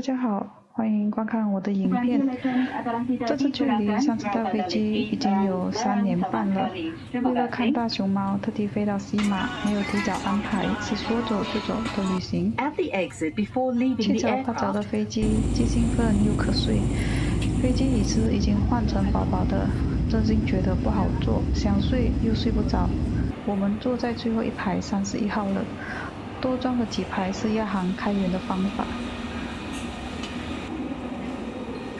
家好，欢迎观看我的影片。这次距离上次搭飞机已经有三年半了。为了看大熊猫，特地飞到西马，没有提早安排，是说走就走的旅行。七早八早的飞机，既兴奋又瞌睡。飞机椅子已经换成薄薄的，真心觉得不好坐，想睡又睡不着。我们坐在最后一排三十一号了，多装了几排是亚航开源的方法。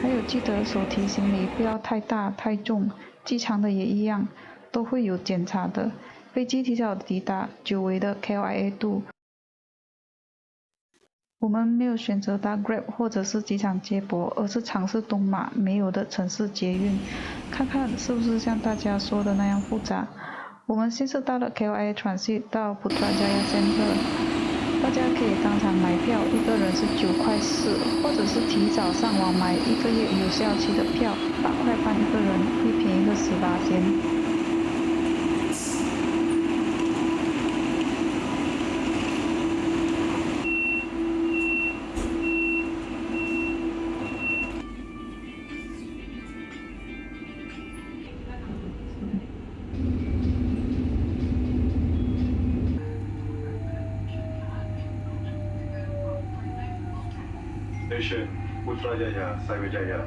还有记得手提行李不要太大太重，机场的也一样，都会有检查的。飞机提早抵达，久违的 KLIA 度。我们没有选择搭 Grab 或者是机场接驳，而是尝试东马没有的城市捷运，看看是不是像大家说的那样复杂。我们先是到了 KLIA Transit 到普拉加亚 Center。大家可以当场买票，一个人是九块四，或者是提早上网买一个月有效期的票，八块半一个人，会便宜个十八千。Station Putrajaya, Saivijaya.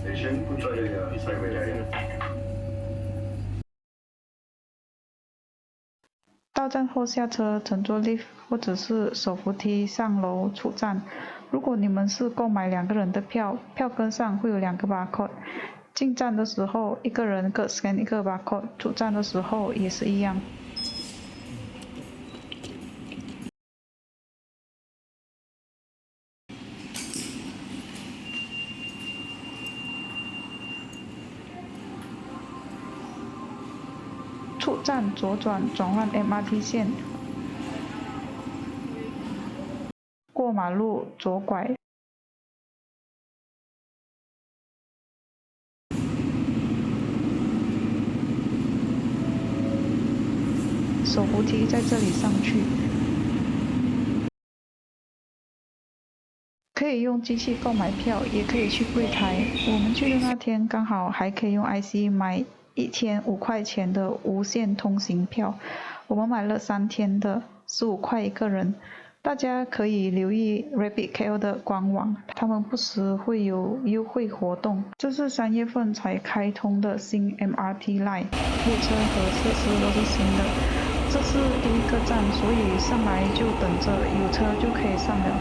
Station Putrajaya, Saivijaya. 到站后下车，乘坐 lift 或者是手扶梯上楼出站。如果你们是购买两个人的票，票根上会有两个 barcode。进站的时候，一个人各 scan 一个 barcode，出站的时候也是一样。出站左转转换 MRT 线，过马路左拐。手扶梯在这里上去，可以用机器购买票，也可以去柜台。我们去的那天刚好还可以用 IC 买一天五块钱的无线通行票，我们买了三天的，十五块一个人。大家可以留意 Rabbit KL 的官网，他们不时会有优惠活动。这是三月份才开通的新 MRT Line，列车和设施都是新的。这是第一个站，所以上来就等着有车就可以上了。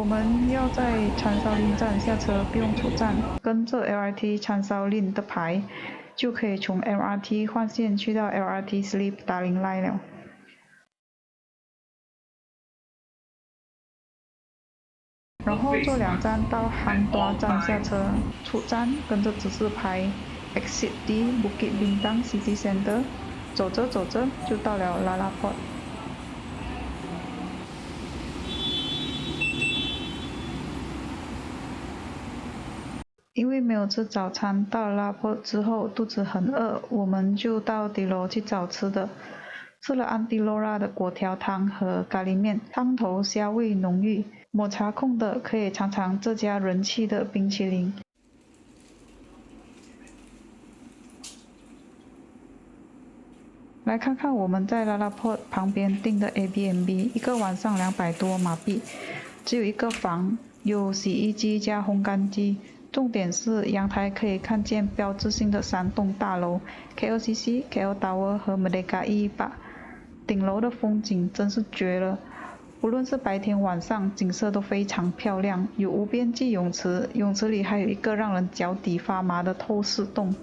我们要在长沙林站下车，不用出站，跟着 LRT 长沙林的牌，就可以从 LRT 换线去到 LRT Sleep 达林 line 了。然后坐两站到杭多站下车，出站跟着指示牌 Exit D Bukit Bintang City Center，走着走着就到了 Lalaport。因为没有吃早餐，到了拉坡之后肚子很饿，我们就到底楼去找吃的。吃了安迪罗拉的果条汤和咖喱面，汤头虾味浓郁。抹茶控的可以尝尝这家人气的冰淇淋。来看看我们在拉拉坡旁边订的 A B M B，一个晚上两百多马币，只有一个房，有洗衣机加烘干机。重点是阳台可以看见标志性的三栋大楼 KLCC、KL Tower 和 Medega 一八。顶楼的风景真是绝了，无论是白天晚上，景色都非常漂亮。有无边际泳池，泳池里还有一个让人脚底发麻的透视洞。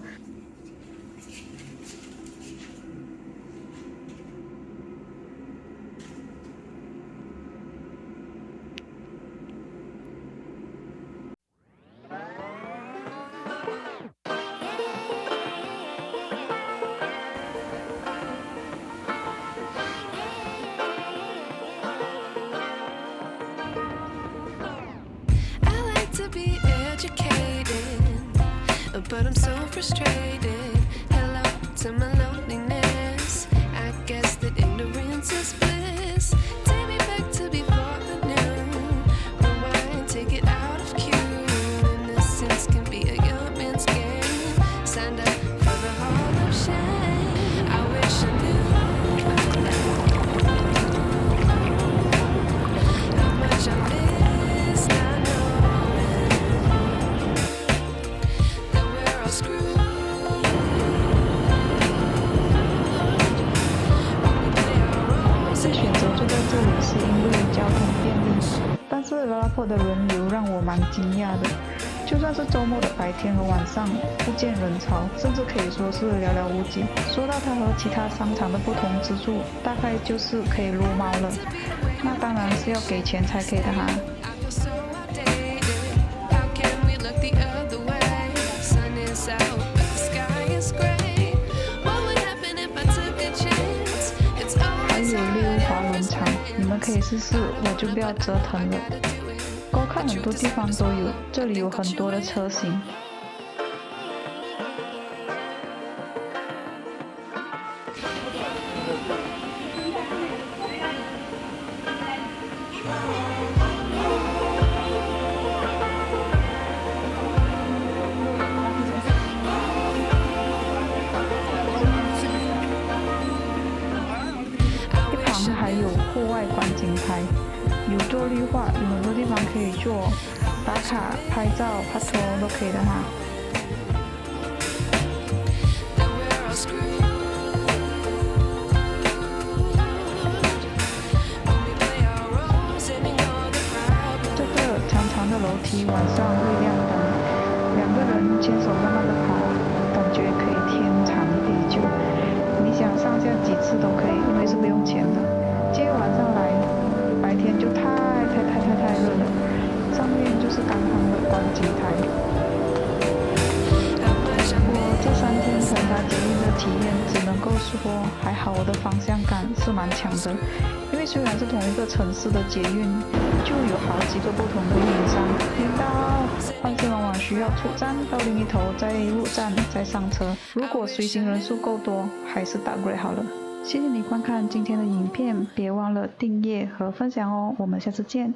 Be educated, but I'm so frustrated. Hello to my loneliness. 利，但是拉拉破的人流让我蛮惊讶的。就算是周末的白天和晚上，不见人潮，甚至可以说是寥寥无几。说到它和其他商场的不同之处，大概就是可以撸猫了。那当然是要给钱才可以的哈。I 你们可以试试，我就不要折腾了。高看很多地方都有，这里有很多的车型。还有户外观景台，有做绿化，有很多地方可以做打卡、拍照、拍拖都可以的哈。这个长长的楼梯晚上会亮灯，两个人牵手慢慢的跑，感觉可以天长地久。你想上下几次都可以，因为是不用钱的。蛮强的。因为虽然是同一个城市的捷运，就有好几个不同的运营商。领导，换车往往需要出站到另一头，再入站再上车。如果随行人数够多，还是打 Grab 好了。谢谢你观看今天的影片，别忘了订阅和分享哦。我们下次见。